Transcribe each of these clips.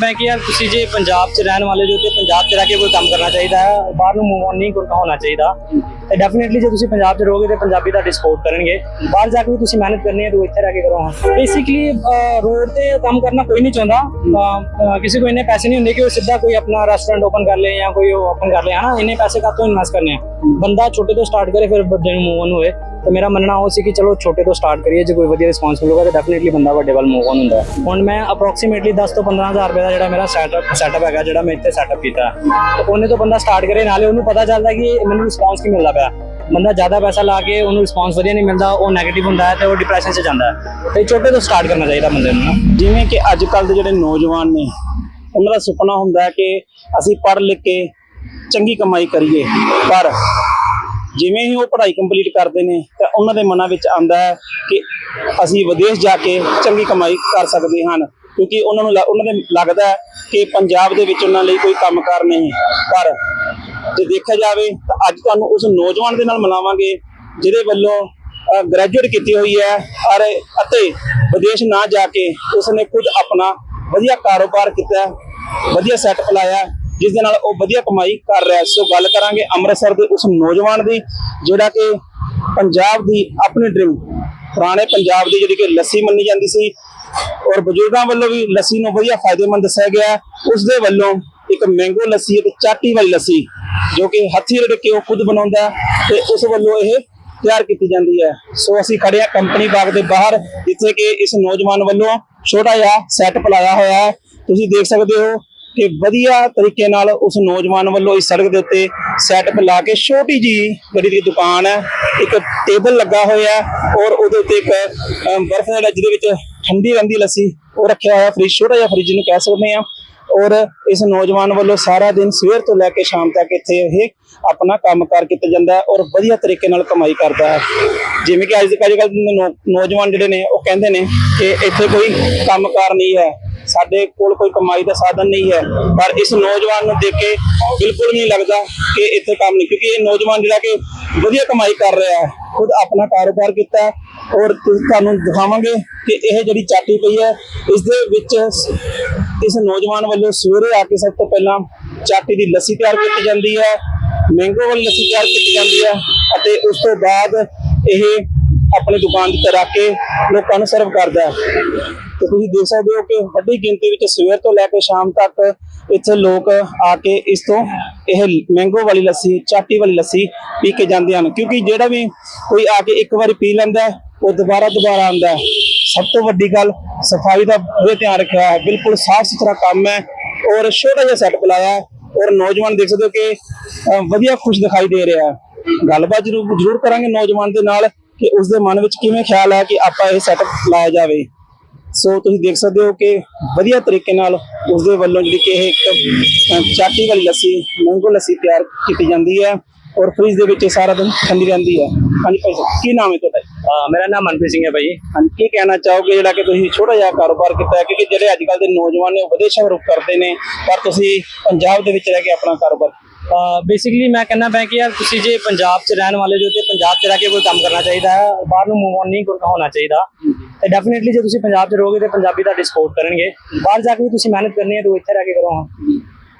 ਮੈਂ ਕਿ ਯਾਰ ਤੁਸੀਂ ਜੇ ਪੰਜਾਬ 'ਚ ਰਹਿਣ ਵਾਲੇ ਜੋ ਤੇ ਪੰਜਾਬ 'ਚ ਰਹਿ ਕੇ ਕੋਈ ਕੰਮ ਕਰਨਾ ਚਾਹੀਦਾ ਹੈ ਬਾਹਰ ਨੂੰ ਮੂਵ ਆਨ ਨਹੀਂ ਕਰਨਾ ਹੋਣਾ ਚਾਹੀਦਾ। ਤੇ ਡੈਫੀਨਿਟਲੀ ਜੇ ਤੁਸੀਂ ਪੰਜਾਬ 'ਚ ਰਹੋਗੇ ਤੇ ਪੰਜਾਬੀ ਤੁਹਾਡੀ ਸਪੋਰਟ ਕਰਨਗੇ। ਬਾਹਰ ਜਾ ਕੇ ਵੀ ਤੁਸੀਂ ਮਿਹਨਤ ਕਰਨੀ ਹੈ ਤਾਂ ਇੱਥੇ ਰਹਿ ਕੇ ਕਰੋ ਬੇਸਿਕਲੀ ਰੋਡ ਤੇ ਕੰਮ ਕਰਨਾ ਕੋਈ ਨਹੀਂ ਚਾਹੁੰਦਾ। ਅਹ, ਅਹ, ਕਿਸੇ ਕੋਲ ਇੰਨੇ ਪੈਸੇ ਨਹੀਂ ਹੁੰਦੇ ਕਿ ਉਹ ਸਿੱਧਾ ਕੋਈ ਆਪਣਾ ਰੈਸਟੋਰੈਂਟ ਓਪਨ ਕਰ ਲੇ ਜਾਂ ਕੋਈ ਓਪਨ ਕਰ ਲੇ ਹਨਾ? ਇੰਨੇ ਪੈਸੇ ਕਾਹਤੋਂ ਇਨਵੈਸਟ ਕਰਨੇ ਆ? ਬੰਦਾ ਛੋਟੇ ਤੋਂ ਸਟਾਰਟ ਕਰੇ ਫਿਰ ਵੱਡੇ ਨੂੰ ਮੂਵ ਆਨ ਹੋਏ। ਤੇ ਮੇਰਾ ਮੰਨਣਾ ਉਹ ਸੀ ਕਿ ਚਲੋ ਛੋਟੇ ਤੋਂ ਸਟਾਰਟ ਕਰੀਏ, ਜੇ ਕੋਈ ਵਧੀਆ ਰਿਸਪੌਂਸ ਮਿਲੂਗਾ ਤਾਂ ਡੈਫੀਨਿਟਲੀ ਬੰਦਾ ਵੱਡੇ ਵੱਲ ਮੂਵ ਆਨ ਹੁੰਦਾ ਹੁਣ ਮੈਂ ਅਪਰੋਕਸੀਮੇਟਲੀ 10 ਤੋਂ 15000 ਰੁਪਏ ਦਾ ਜਿਹੜਾ ਮੇਰਾ ਸੈਟਅਪ ਸੈਟਅਪ ਹੈਗਾ, ਜਿਹੜਾ ਮੈਂ ਇੱਥੇ ਸੈਟਅਪ ਕੀਤਾ ਹੈ। ਉਹਨੇ ਤੋਂ ਬੰਦਾ ਸਟਾਰਟ ਕਰੇ, ਨਾਲੇ ਉਹਨੂੰ ਪਤਾ ਚੱਲਦਾ ਕਿ ਮੈਨੂੰ ਰਿਸਪੌਂਸ ਕੀ ਮਿਲਦਾ ਪਿਆ ਬੰਦਾ ਜ਼ਿਆਦਾ ਪੈਸਾ ਲਾ ਕੇ ਉਹਨੂੰ ਰਿਸਪੌਂਸ ਵਧੀਆ ਨਹੀਂ ਮਿਲਦਾ, ਉਹ 네ਗੇਟਿਵ ਹੁੰਦਾ ਹੈ ਤੇ ਉਹ ਡਿਪਰੈਸ਼ਨ 'ਚ ਜਾਂਦਾ ਹੈ। ਤੇ ਛੋਟੇ ਤੋਂ ਸਟਾਰਟ ਕਰਨਾ ਚਾਹੀਦਾ ਬੰਦੇ ਨੂੰ ਜਿਵੇਂ ਕਿ ਅੱਜ ਕੱਲ ਦੇ ਜਿਹੜੇ ਨੌਜਵਾਨ ਨੇ, ਉਹਨਾਂ ਦਾ ਸੁਪਨਾ ਹੁੰਦਾ ਹੈ ਕਿ ਅਸੀਂ ਪੜ੍ਹ ਲਿਖ ਕੇ ਚੰਗੀ ਕਮਾਈ ਕਰੀਏ, ਪਰ ਜਿਵੇਂ ਹੀ ਉਹ ਪੜ੍ਹਾਈ ਕੰਪਲੀਟ ਕਰਦੇ ਨੇ, ਤਾਂ ਉਹਨਾਂ ਦੇ ਮਨਾਂ ਵਿੱਚ ਆਉਂਦਾ ਹੈ ਕਿ ਅਸੀਂ ਵਿਦੇਸ਼ ਜਾ ਕੇ ਚੰਗੀ ਕਮਾਈ ਕਰ ਸਕਦੇ ਹਨ ਕਿਉਂਕਿ ਉਹਨਾਂ ਨੂੰ ਲ- ਉਹਨਾਂ ਦੇ ਲੱਗਦਾ ਹੈ ਕਿ ਪੰਜਾਬ ਦੇ ਵਿੱਚ ਉਹਨਾਂ ਲਈ ਕੋਈ ਕੰਮਕਾਰ ਨਹੀਂ। ਪਰ ਜੇ ਦੇਖਿਆ ਜਾਵੇ, ਤਾਂ ਅੱਜ ਤੁਹਾਨੂੰ ਉਸ ਨੌਜਵਾਨ ਦੇ ਨਾਲ ਮਿਲਾਵਾਂਗੇ, ਜਿਹਦੇ ਵੱਲੋਂ ਗ੍ਰੈਜੂਏਟ ਕੀਤੀ ਹੋਈ ਹੈ, ਔਰ ਅਤੇ ਵਿਦੇਸ਼ ਨਾ ਜਾ ਕੇ ਉਸਨੇ ਖੁਦ ਆਪਣਾ ਵਧੀਆ ਕਾਰੋਬਾਰ ਕੀਤਾ ਵਧੀਆ ਸੈਟਅਪ ਲਾਇਆ ਜਿਸ ਦੇ ਨਾਲ ਉਹ ਵਧੀਆ ਕਮਾਈ ਕਰ ਰਿਹਾ ਸੋ ਗੱਲ ਕਰਾਂਗੇ ਅੰਮ੍ਰਿਤਸਰ ਦੇ ਉਸ ਨੌਜਵਾਨ ਦੀ, ਜਿਹੜਾ ਕਿ ਪੰਜਾਬ ਦੀ ਆਪਣੀ ਡ੍ਰੀਮ, ਪੁਰਾਣੇ ਪੰਜਾਬ ਦੀ ਜਿਹੜੀ ਕਿ ਲੱਸੀ ਮੰਨੀ ਜਾਂਦੀ ਸੀ। ਔਰ ਬਜ਼ੁਰਗਾਂ ਵੱਲੋਂ ਵੀ ਲੱਸੀ ਨੂੰ ਵਧੀਆ ਫਾਇਦੇਮੰਦ ਦੱਸਿਆ ਗਿਆ। ਹੈ। ਉਸ ਦੇ ਵੱਲੋਂ ਇੱਕ ਮੈਂਗੋ ਲੱਸੀ ਅਤੇ ਚਾਟੀ ਵਾਲੀ ਲੱਸੀ, ਜੋ ਕਿ ਹੱਥੀਂ ਰਿੜ ਕੇ ਉਹ ਖੁਦ ਬਣਾਉਂਦਾ ਹੈ ਤੇ ਉਸ ਵੱਲੋਂ ਇਹ ਤਿਆਰ ਕੀਤੀ ਜਾਂਦੀ ਹੈ। ਸੋ ਅਸੀਂ ਖੜੇ ਹਾਂ ਕੰਪਨੀ ਬਾਗ ਦੇ ਬਾਹਰ, ਜਿੱਥੇ ਕਿ ਇਸ ਨੌਜਵਾਨ ਵੱਲੋਂ ਛੋਟਾ ਜਿਹਾ ਸੈਟਅਪ ਲਾਇਆ ਹੋਇਆ ਹੈ। ਤੁਸੀਂ ਦੇਖ ਸਕਦੇ ਹੋ ਕਿ ਵਧੀਆ ਤਰੀਕੇ ਨਾਲ ਉਸ ਨੌਜਵਾਨ ਵੱਲੋਂ ਇਸ ਸੜਕ ਦੇ ਉੱਤੇ ਸੈਟਅਪ ਲਾ ਕੇ ਛੋਟੀ ਜੀ ਜਿਹੜੀ ਦੀ ਦੁਕਾਨ ਹੈ, ਇੱਕ ਟੇਬਲ ਲੱਗਾ ਹੋਇਆ ਹੈ ਔਰ ਉਹਦੇ ਉੱਤੇ ਇੱਕ ਬਰਫ਼ ਜਿਹੜਾ ਜਿਹਦੇ ਵਿੱਚ ਠੰਡੀ ਰਹਿੰਦੀ ਲੱਸੀ, ਉਹ ਰੱਖਿਆ ਹੋਇਆ ਫ੍ਰਿਜ ਛੋਟਾ ਜਿਹਾ ਫ੍ਰਿਜ ਨੂੰ ਕਹਿ ਸਕਦੇ ਹਾਂ ਔਰ ਇਸ ਨੌਜਵਾਨ ਵੱਲੋਂ ਸਾਰਾ ਦਿਨ ਸਵੇਰ ਤੋਂ ਲੈ ਕੇ ਸ਼ਾਮ ਤੱਕ ਇੱਥੇ ਇਹ ਆਪਣਾ ਕੰਮ ਕੰਮਕਾਰ ਕੀਤਾ ਜਾਂਦਾ ਔਰ ਵਧੀਆ ਤਰੀਕੇ ਨਾਲ ਕਮਾਈ ਕਰਦਾ ਹੈ। ਜਿਵੇਂ ਕਿ ਅੱਜ ਅੱਜ ਕੱਲ੍ਹ ਨੌ- ਨੌਜਵਾਨ ਜਿਹੜੇ ਨੇ, ਉਹ ਕਹਿੰਦੇ ਨੇ ਕਿ ਇੱਥੇ ਕੋਈ ਕੰਮਕਾਰ ਨਹੀਂ ਹੈ। ਸਾਡੇ ਕੋਲ ਕੋਈ ਕਮਾਈ ਦਾ ਸਾਧਨ ਨਹੀਂ ਹੈ। ਪਰ ਇਸ ਨੌਜਵਾਨ ਨੂੰ ਦੇਖ ਕੇ ਬਿਲਕੁਲ ਨਹੀਂ ਲੱਗਦਾ ਕਿ ਇੱਥੇ ਕੰਮ ਨਹੀਂ, ਕਿਉਂਕਿ ਇਹ ਨੌਜਵਾਨ ਜਿਹੜਾ ਕਿ ਵਧੀਆ ਕਮਾਈ ਕਰ ਰਿਹਾ ਹੈ, ਖੁਦ ਆਪਣਾ ਕਾਰੋਬਾਰ ਕੀਤਾ ਔਰ ਤੁਹਾਨੂੰ ਦਿਖਾਵਾਂਗੇ ਕਿ ਇਹ ਜਿਹੜੀ ਚਾਟੀ ਪਈ ਹੈ, ਇਸ ਦੇ ਵਿੱਚ ਇਸ ਨੌਜਵਾਨ ਵੱਲੋਂ ਸਵੇਰੇ ਆ ਕੇ ਸਭ ਤੋਂ ਪਹਿਲਾਂ ਚਾਟੀ ਦੀ ਲੱਸੀ ਤਿਆਰ ਕੀਤੀ ਜਾਂਦੀ ਹੈ ਮੈਂਗੋ ਵਾਲੀ ਲੱਸੀ ਤਿਆਰ ਕੀਤੀ ਜਾਂਦੀ ਹੈ ਅਤੇ ਉਸ ਤੋਂ ਬਾਅਦ ਇਹ ਆਪਣੀ ਦੁਕਾਨ ਤੇ ਰੱਖ ਕੇ ਲੋਕਾਂ ਨੂੰ ਸਰਵ ਕਰਦਾ ਹੈ। ਤੁਸੀਂ ਦੇਖ ਸਕਦੇ ਹੋ ਕਿ ਵੱਡੀ ਗਿਣਤੀ ਵਿੱਚ ਸਵੇਰ ਤੋਂ ਲੈ ਕੇ ਸ਼ਾਮ ਤੱਕ ਇੱਥੇ ਲੋਕ ਆ ਕੇ ਇਸ ਤੋਂ ਇਹ ਮੈਂਗੋ ਵਾਲੀ ਲੱਸੀ, ਚਾਟੀ ਵਾਲੀ ਲੱਸੀ ਪੀ ਕੇ ਜਾਂਦੇ ਹਨ। ਕਿਉਂਕਿ ਜਿਹੜਾ ਵੀ ਕੋਈ ਆ ਕੇ ਇੱਕ ਵਾਰੀ ਪੀ ਲੈਂਦਾ ਉਹ ਦੁਬਾਰਾ ਦੁਬਾਰਾ ਆਉਂਦਾ ਸਭ ਤੋਂ ਵੱਡੀ ਗੱਲ, ਸਫ਼ਾਈ ਦਾ ਪੂਰੇ ਧਿਆਨ ਰੱਖਿਆ ਹੈ। ਬਿਲਕੁਲ ਸਾਫ਼ ਸੁਥਰਾ ਕੰਮ ਹੈ ਔਰ ਛੋਟਾ ਜਿਹਾ ਸੈੱਟ ਲਾਇਆ ਹੈ ਔਰ ਨੌਜਵਾਨ ਦੇਖ ਸਕਦੇ ਹੋ ਕਿ ਵਧੀਆ ਖੁਸ਼ ਦਿਖਾਈ ਦੇ ਰਿਹਾ ਹੈ। ਗੱਲਬਾਤ ਜ਼ਰੂਰ ਜ਼ਰੂਰ ਕਰਾਂਗੇ ਨੌਜਵਾਨ ਦੇ ਨਾਲ ਕਿ ਉਸ ਦੇ ਮਨ ਵਿੱਚ ਕਿਵੇਂ ਖਿਆਲ ਹੈ ਕਿ ਆਪਾਂ ਇਹ ਸੈਟਅਪ ਲਾਇਆ ਜਾਵੇ। ਸੋ ਤੁਸੀਂ ਦੇਖ ਸਕਦੇ ਹੋ ਕਿ ਵਧੀਆ ਤਰੀਕੇ ਨਾਲ ਉਸ ਦੇ ਵੱਲੋਂ ਜਿਹੜੀ ਕਿ ਇਹ ਇੱਕ ਚਾਟੀ ਵਾਲੀ ਲੱਸੀ ਮੈਂਗੋ ਲੱਸੀ ਤਿਆਰ ਕੀਤੀ ਜਾਂਦੀ ਹੈ ਔਰ ਫ੍ਰਿਜ ਦੇ ਵਿੱਚ ਸਾਰਾ ਦਿਨ ਠੰਡੀ ਰਹਿੰਦੀ ਹੈ। ਹਾਂਜੀ ਭਾਈ ਸਾਹਿਬ ਕੀ ਨਾਮ ਹੈ ਤੁਹਾਡਾ? ਅਹ ਮੇਰਾ ਨਾਮ ਮਨਪ੍ਰੀਤ ਸਿੰਘ ਹੈ ਭਾਈ। ਹਾਂਜੀ ਕੀ ਕਹਿਣਾ ਚਾਹੋਗੇ ਜਿਹੜਾ ਕਿ ਤੁਸੀਂ ਛੋਟਾ ਜਿਹਾ ਕਾਰੋਬਾਰ ਕੀਤਾ ਹੈ? ਕਿਉਂਕਿ ਜਿਹੜੇ ਅੱਜ ਕੱਲ ਦੇ ਨੌਜਵਾਨ ਨੇ ਉਹ ਵਿਦੇਸ਼ਾਂ ਰੁਖ ਕਰਦੇ ਨੇ ਪਰ ਤੁਸੀਂ ਪੰਜਾਬ ਦੇ ਵਿੱਚ ਰਹਿ ਕੇ ਆਪਣਾ ਕਾਰੋਬਾਰ ਬੇਸਿਕਲੀ ਮੈਂ ਕਹਿੰਦਾ ਪਿਆ ਕਿ ਯਾਰ ਤੁਸੀਂ ਜੇ ਪੰਜਾਬ 'ਚ ਰਹਿਣ ਵਾਲੇ ਜੋ ਤੇ ਪੰਜਾਬ 'ਚ ਰਹਿ ਕੇ ਕੋਈ ਕੰਮ ਕਰਨਾ ਚਾਹੀਦਾ ਹੈ ਬਾਹਰ ਨੂੰ ਮੂਵ ਆਨ ਨਹੀਂ ਕਰਨਾ ਹੋਣਾ ਚਾਹੀਦਾ। ਤੇ ਡੈਫੀਨਿਟਲੀ ਜੇ ਤੁਸੀਂ ਪੰਜਾਬ 'ਚ ਰਹੋਗੇ ਤੇ ਪੰਜਾਬੀ ਤੁਹਾਡੀ ਸਪੋਰਟ ਕਰਨਗੇ। ਬਾਹਰ ਜਾ ਕੇ ਵੀ ਤੁਸੀਂ ਮਿਹਨਤ ਕਰਨੀ ਹੈ ਤਾਂ ਇੱਥੇ ਰਹਿ ਕੇ ਕਰੋ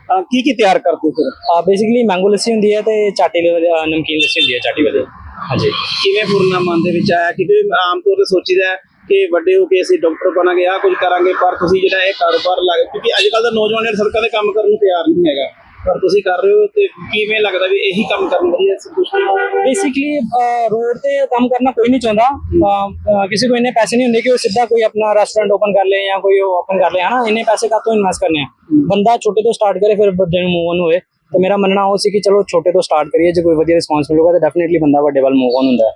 ਅਹ ਕੀ ਕੀ ਤਿਆਰ ਕਰਦੇ ਹੋ ਫਿਰ? ਬੇਸਿਕਲੀ ਮੈਂਗੋ ਲੱਸੀ ਹੁੰਦੀ ਹੈ ਤੇ ਚਾਟੀ ਨਮਕੀਨ ਲੱਸੀ ਹੁੰਦੀ ਹੈ ਚਾਟੀ ਵਾਲੀ। ਹਾਂਜੀ। ਕਿਵੇਂ ਪੂਰਨਾ ਮਨ ਦੇ ਵਿੱਚ ਆਇਆ? ਕਿਉਂਕਿ ਆਮ ਤੌਰ ਤੇ ਸੋਚੀਦਾ ਹੈ ਕਿ ਵੱਡੇ ਹੋ ਕੇ ਅਸੀਂ ਡਾਕਟਰ ਬਣਾਂਗੇ ਆ ਕੁਝ ਕਰਾਂਗੇ ਪਰ ਤੁਸੀਂ ਜਿਹੜਾ ਇਹ ਕਾਰੋਬਾਰ ਲੱਗ ਕਿਉਂਕਿ ਅੱਜ ਕੱਲ ਦਾ ਨੌਜਵਾਨ ਸੜਕਾਂ ਤੇ ਕੰਮ ਕਰਨ ਨੂੰ ਤਿਆਰ ਨਹੀਂ ਹੈਗਾ। ਪਰ ਤੁਸੀਂ ਕਰ ਰਹੇ ਹੋ ਤੇ ਕਿਵੇਂ ਲੱਗਦਾ ਵੀ ਇਹੀ ਕੰਮ ਕਰਨ ਵਧੀਆ ਸੰਤੁਸ਼ਟੀ ਬੇਸਿਕਲੀ ਰੋਡ ਤੇ ਕੰਮ ਕਰਨਾ ਕੋਈ ਨਹੀਂ ਚਾਹੁੰਦਾ। ਕਿਸੇ ਕੋ ਇੰਨੇ ਪੈਸੇ ਨਹੀਂ ਹੁੰਦੇ ਕਿ ਉਹ ਸਿੱਧਾ ਕੋਈ ਆਪਣਾ ਰੈਸਟੋਰੈਂਟ ਓਪਨ ਕਰ ਲੇ ਜਾਂ ਕੋਈ ਓਪਨ ਕਰ ਲੇ ਹਨਾ? ਇੰਨੇ ਪੈਸੇ ਕਾਹਤੋਂ ਇਨਵੈਸਟ ਕਰਨੇ ਆ? ਬੰਦਾ ਛੋਟੇ ਤੋਂ ਸਟਾਰਟ ਕਰੇ ਫਿਰ ਵੱਡੇ ਨੂੰ ਮੂਵ ਆਨ ਹੋਏ ਤੇ ਮੇਰਾ ਮੰਨਣਾ ਉਹ ਸੀ ਕਿ ਚਲੋ ਛੋਟੇ ਤੋਂ ਸਟਾਰਟ ਕਰੀਏ ਜੇ ਕੋਈ ਵਧੀਆ ਰਿਸਪੌਂਸ ਮਿਲੂਗਾ ਤਾਂ ਡੈਫੀਨਿਟਲੀ ਬੰਦਾ ਵੱਡੇ ਵੱਲ ਮੂਵ ਆਨ ਹੁੰਦਾ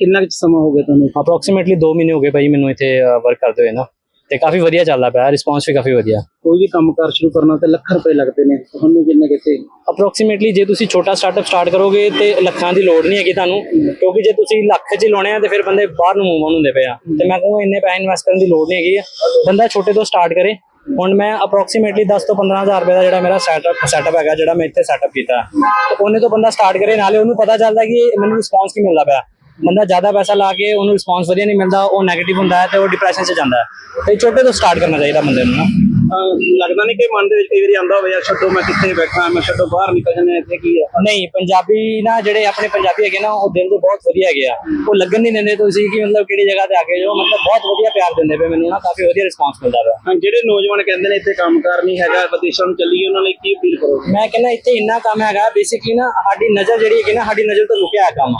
ਕਿੰਨਾ ਸਮਾਂ ਹੋ ਗਿਆ ਤੁਹਾਨੂੰ? ਅਪਰੋਕਸੀਮੇਟਲੀ 2 ਮਹੀਨੇ ਹੋ ਗਏ ਭਾਈ ਮੈਨੂੰ ਇੱਥੇ ਵਰਕ ਕਰਦੇ ਹੋਏ ਨਾ। ਤੇ ਕਾਫੀ ਵਧੀਆ ਚੱਲਦਾ ਪਿਆ ਰਿਸਪੌਂਸ ਵੀ ਕਾਫੀ ਵਧੀਆ। ਕੋਈ ਵੀ ਕੰਮ ਕਾਰ ਸ਼ੁਰੂ ਕਰਨਾ ਤੇ ਲੱਖ ਰੁਪਏ ਲੱਗਦੇ ਨੇ ਤੁਹਾਨੂੰ ਕਿੰਨੇ ਕਿਤੇ ਅਪਰੋਕਸੀਮੇਟਲੀ ਜੇ ਤੁਸੀਂ ਛੋਟਾ ਸਟਾਰਟਅਪ ਸਟਾਰਟ ਕਰੋਗੇ ਤੇ ਲੱਖਾਂ ਦੀ ਲੋੜ ਨਹੀਂ ਹੈਗੀ ਤੁਹਾਨੂੰ ਕਿਉਂਕਿ ਜੇ ਤੁਸੀਂ ਲੱਖ 'ਚ ਲਾਉਣੇ ਆ ਤੇ ਫਿਰ ਬੰਦੇ ਬਾਹਰ ਨੂੰ ਮੂਵ ਹੁੰਦੇ ਪਏ ਆ। ਤੇ ਮੈਂ ਕਹੂੰਗਾ ਇੰਨੇ ਪੈਸੇ ਇਨਵੈਸਟ ਕਰਨ ਦੀ ਲੋੜ ਨਹੀਂ ਹੈਗੀ। ਬੰਦਾ ਛੋਟੇ ਤੋਂ ਸਟਾਰਟ ਕਰੇ। ਹੁਣ ਮੈਂ ਅਪਰੋਕਸੀਮੇਟਲੀ 10 ਤੋਂ 15000 ਰੁਪਏ ਦਾ ਜਿਹੜਾ ਮੇਰਾ ਸੈਟਅਪ ਸੈਟਅਪ ਹੈਗਾ ਜਿਹੜਾ ਮੈਂ ਇੱਥੇ ਸੈਟਅਪ ਕੀਤਾ। ਉਹਨੇ ਤੋਂ ਬੰਦਾ ਸਟਾਰਟ ਕਰੇ ਨਾਲੇ ਉਹਨੂੰ ਪਤਾ ਚੱਲਦਾ ਕਿ ਮੈਨੂੰ ਰਿਸਪੌਂਸ ਕੀ ਮਿਲਦਾ ਪਿਆ। ਬੰਦਾ ਜ਼ਿਆਦਾ ਪੈਸਾ ਲਾ ਕੇ ਉਹਨੂੰ ਰਿਸਪੌਂਸ ਵਧੀਆ ਨਹੀਂ ਮਿਲਦਾ, ਉਹ 네ਗੇਟਿਵ ਹੁੰਦਾ ਹੈ ਤੇ ਉਹ ਡਿਪਰੈਸ਼ਨ 'ਚ ਜਾਂਦਾ ਹੈ। ਤੇ ਛੋਟੇ ਤੋਂ ਸਟਾਰਟ ਕਰਨਾ ਚਾਹੀਦਾ ਬੰਦੇ ਨੂੰ ਨਾ। ਲੱਗਦਾ ਨਹੀਂ ਕਿ ਮਨ ਦੇ ਵਿੱਚ ਕਈ ਵਾਰੀ ਆਉਂਦਾ ਹੋਵੇ ਯਾਰ ਛੱਡੋ ਮੈਂ ਕਿੱਥੇ ਬੈਠਾ ਮੈਂ ਛੱਡੋ ਬਾਹਰ ਨਿਕਲ ਜਾਂਦੇ ਇੱਥੇ ਕੀ ਹੈ ਨਹੀਂ ਪੰਜਾਬੀ ਨਾ ਜਿਹੜੇ ਆਪਣੇ ਪੰਜਾਬੀ ਹੈਗੇ ਨਾ ਉਹ ਦਿਲ ਦੇ ਬਹੁਤ ਵਧੀਆ ਹੈਗੇ ਆ। ਉਹ ਲੱਗਣ ਨਹੀਂ ਦਿੰਦੇ ਤੁਸੀਂ ਕਿ ਮਤਲਬ ਕਿਹੜੀ ਜਗ੍ਹਾ ਤੇ ਆ ਕੇ ਜੋ ਮਤਲਬ ਬਹੁਤ ਵਧੀਆ ਪਿਆਰ ਦਿੰਦੇ ਪਏ ਮੈਨੂੰ ਨਾ ਕਾਫੀ ਵਧੀਆ ਰਿਸਪਾਂਸ ਮਿਲਦਾ ਪਿਆ। ਹਾਂ ਜਿਹੜੇ ਨੌਜਵਾਨ ਕਹਿੰਦੇ ਨੇ ਇੱਥੇ ਕੰਮਕਾਰ ਨਹੀਂ ਹੈਗਾ ਵਿਦੇਸ਼ਾਂ ਨੂੰ ਚੱਲੀਏ ਉਹਨਾਂ ਲਈ ਕੀ ਅਪੀਲ ਕਰੋ ਮੈਂ ਕਹਿੰਦਾ ਇੱਥੇ ਇੰਨਾ ਕੰਮ ਹੈਗਾ ਬੇਸਿਕਲੀ ਨਾ ਸਾਡੀ ਨਜ਼ਰ ਜਿਹੜੀ ਹੈਗੀ ਨਾ ਸਾਡੀ ਨਜ਼ਰ ਤੋਂ ਲੁਕਿਆ ਹੈ ਕੰਮ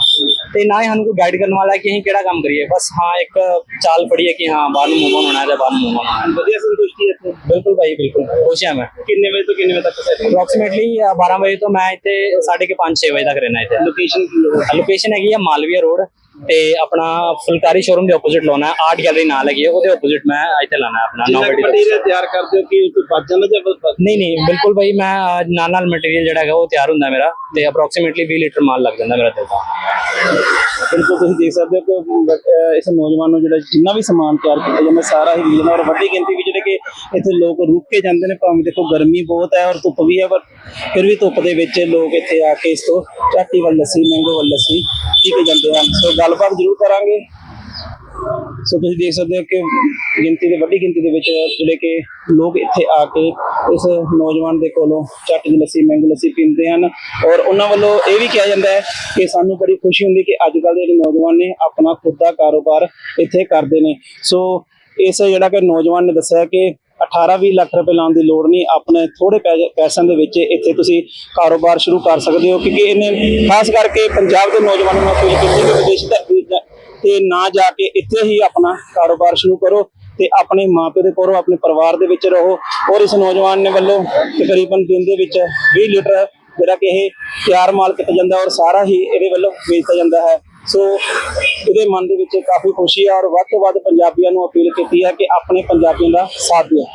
ਤੇ ਨਾ ਹੀ ਸਾਨੂੰ ਕੋਈ ਗਾਈਡ ਕਰਨ ਵਾਲਾ ਕਿ ਅਸੀਂ ਕਿਹੜਾ ਕੰਮ ਕਰੀਏ। ਬਸ ਹਾਂ ਇੱਕ ਚਾਲ ਫੜੀ ਹੈ ਕਿ ਹਾਂ ਬਾਹਰ ਨੂੰ ਮੂਵ ਹੋਣਾ ਹੈ ਬਾਹਰ ਨੂੰ move ਹੋਣਾ ਹੈ। ਵਧੀਆ ਸੰਤੁਸ਼ਟੀ ਹੈ ਇੱਥੇ। ਬਿਲਕੁਲ ਭਾਈ ਬਿਲਕੁਲ। ਖੁਸ਼ ਹਾਂ ਮੈਂ। ਕਿੰਨੇ ਵਜੇ ਤੋਂ ਕਿੰਨੇ ਵਜੇ ਤੱਕ ਸੈਟਿੰਗ ਅਪਰੋਕਸੀਮੇਟਲੀ 12 ਵਜੇ ਤੋਂ ਮੈਂ ਇੱਥੇ 5:30 6 ਵਜੇ ਤੱਕ ਰਹਿਣਾ ਇੱਥੇ। ਲੋਕੇਸ਼ਨ ਲੋਕੇਸ਼ਨ ਹੈਗੀ ਹੈ ਮਾਲਵੀਆ ਰੋਡ। ਤੇ ਆਪਣਾ ਫੁਲਕਾਰੀ ਸ਼ੋਰੂਮ ਦੇ ਆਪੋਜ਼ਿਟ ਲਾਉਣਾ ਹੈ ਆਰਟ ਗੈਲਰੀ ਨਾਲ ਹੈਗੀ ਹੈ ਉਹਦੇ ਆਪੋਜ਼ਿਟ ਮੈਂ ਇੱਥੇ ਲਾਣਾ ਹੈ ਆਪਣਾ ਜਿੰਨਾ ਨੌ ਗੱਡੀ ਮਟੀਰੀਅਲ ਤਿਆਰ ਕਰਦੇ ਹੋ ਕਿ ਉਹ ਤੋਂ ਬਚ ਜਾਂਦਾ ਜਾਂ ਬਸ? ਨਹੀਂ ਨਹੀਂ ਬਿਲਕੁਲ ਭਾਈ ਮੈਂ ਅਹ, ਨਾਲ ਨਾਲ ਮਟੀਰੀਅਲ ਜਿਹੜਾ ਹੈਗਾ ਉਹ ਤਿਆਰ ਹੁੰਦਾ ਮੇਰਾ ਤੇ ਅਪਰੋਕਸੀਮੇਟਲੀ 20 ਲੀਟਰ ਮਾਲ ਲੱਗ ਜਾਂਦਾ ਮੇਰਾ ਦਾ ਬਿਲਕੁਲ ਤੁਸੀਂ ਦੇਖ ਸਕਦੇ ਹੋ ਕਿ ਅਹ, ਇਸ ਨੌਜਵਾਨ ਨੂੰ ਜਿਹੜਾ ਜਿੰਨਾ ਵੀ ਸਮਾਨ ਤਿਆਰ ਕੀਤਾ ਜਾਂਦਾ ਸਾਰਾ ਹੀ ਰੀਜਨ ਔਰ ਵੱਡੀ ਗਿਣਤੀ ਵਿੱਚ ਜਿਹੜੇ ਕਿ ਇੱਥੇ ਲੋਕ ਰੁਕ ਕੇ ਜਾਂਦੇ ਨੇ ਭਾਵੇਂ ਦੇਖੋ ਗਰਮੀ ਬਹੁਤ ਹੈ ਔਰ ਧੁੱਪ ਵੀ ਹੈ ਪਰ ਫਿਰ ਵੀ ਧੁੱਪ ਦੇ ਵਿੱਚ ਲੋਕ ਇੱਥੇ ਆ ਕੇ ਇਸ ਤੋਂ ਚਾਟੀ ਵੱਲ ਲੱਸੀ ਮੈਂਗੋ ਵੱਲ ਲੱਸੀ ਪੀ ਕੇ ਜਾਂਦੇ ਹਨ। ਸੋ ਗੱਲਬਾਤ ਜ਼ਰੂਰ ਕਰਾਂਗੇ। ਸੋ ਤੁਸੀਂ ਦੇਖ ਸਕਦੇ ਹੋ ਕਿ ਗਿਣਤੀ ਦੇ, ਵੱਡੀ ਗਿਣਤੀ ਦੇ ਵਿੱਚ ਜਿਹੜੇ ਕਿ ਲੋਕ ਇੱਥੇ ਆ ਕੇ ਇਸ ਨੌਜਵਾਨ ਦੇ ਕੋਲੋਂ ਚੱਟ ਦੀ ਲੱਸੀ ਮੈਂਗੋ ਲੱਸੀ ਪੀਂਦੇ ਹਨ। ਔਰ ਉਹਨਾਂ ਵੱਲੋਂ ਇਹ ਵੀ ਕਿਹਾ ਜਾਂਦਾ ਹੈ ਕਿ ਸਾਨੂੰ ਬੜੀ ਖੁਸ਼ੀ ਹੁੰਦੀ ਕਿ ਅੱਜ ਕੱਲ੍ਹ ਦੇ ਜਿਹੜੇ ਨੌਜਵਾਨ ਨੇ ਆਪਣਾ ਖੁਦ ਦਾ ਕਾਰੋਬਾਰ ਇੱਥੇ ਕਰਦੇ ਨੇ। ਸੋ ਇਸ ਜਿਹੜਾ ਕਿ ਨੌਜਵਾਨ ਨੇ ਦੱਸਿਆ ਕਿ 18-20 ਲੱਖ ਰੁਪਏ ਲਾਉਣ ਦੀ ਲੋੜ ਨਹੀਂ, ਆਪਣੇ ਥੋੜੇ ਪੈਸੇ- ਪੈਸਿਆਂ ਦੇ ਵਿੱਚ ਇੱਥੇ ਤੁਸੀਂ ਕਾਰੋਬਾਰ ਸ਼ੁਰੂ ਕਰ ਸਕਦੇ ਹੋ, ਕਿਉਂਕਿ ਇਹਨੇ ਖਾਸ ਕਰਕੇ ਪੰਜਾਬ ਦੇ ਨੌਜਵਾਨਾਂ ਨੂੰ ਅਪੀਲ ਕੀਤੀ ਕਿ ਵਿਦੇਸ਼ ਧਰਤੀ ਤੇ ਤੇ ਨਾ ਜਾ ਕੇ ਇੱਥੇ ਹੀ ਆਪਣਾ ਕਾਰੋਬਾਰ ਸ਼ੁਰੂ ਕਰੋ ਤੇ ਆਪਣੇ ਮਾਪੇ ਦੇ ਕੋਲੋਂ, ਆਪਣੇ ਪਰਿਵਾਰ ਦੇ ਵਿੱਚ ਰਹੋ ਔਰ ਇਸ ਨੌਜਵਾਨ ਨੇ ਵੱਲੋਂ ਤਕਰੀਬਨ ਦਿਨ ਦੇ ਵਿੱਚ 20 ਲੀਟਰ ਜਿਹੜਾ ਕਿ ਇਹ ਤਿਆਰ ਮਾਲ ਕੀਤਾ ਜਾਂਦਾ ਔਰ ਸਾਰਾ ਹੀ ਇਹਦੇ ਵੱਲੋਂ ਵੇਚਿਆ ਜਾਂਦਾ ਹੈ। ਸੋ ਇਹਦੇ ਮਨ ਦੇ ਵਿੱਚ ਕਾਫੀ ਖੁਸ਼ੀ ਹੈ ਔਰ ਵੱਧ ਤੋਂ ਵੱਧ ਪੰਜਾਬੀਆਂ ਨੂੰ ਅਪੀਲ ਕੀਤੀ ਹੈ ਕਿ ਆਪਣੇ ਪੰਜਾਬੀਆਂ ਦਾ ਸਾਥ ਦਿਓ।